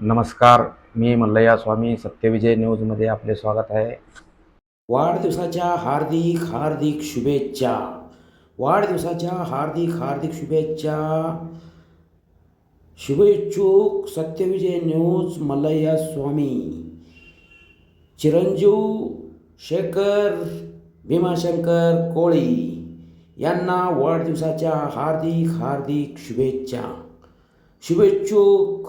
नमस्कार मी मल्लया स्वामी सत्यविजय न्यूजमध्ये आपले स्वागत आहे. वाढदिवसाच्या हार्दिक हार्दिक शुभेच्छा. वाढदिवसाच्या हार्दिक हार्दिक शुभेच्छा. शुभेच्छुक सत्यविजय न्यूज मल्लया स्वामी. चिरंजीव शेखर भीमाशंकर कोळी. यांना वाढदिवसाच्या हार्दिक हार्दिक शुभेच्छा. शुभेच्छुक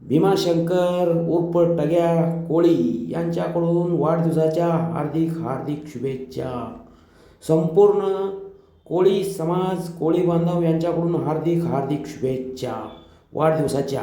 भीमाशंकर उर्फ टग्या कोळी यांच्याकडून वाढदिवसाच्या हार्दिक हार्दिक शुभेच्छा. संपूर्ण कोळी समाज कोळी बांधव यांच्याकडून हार्दिक हार्दिक शुभेच्छा. वाढदिवसाच्या.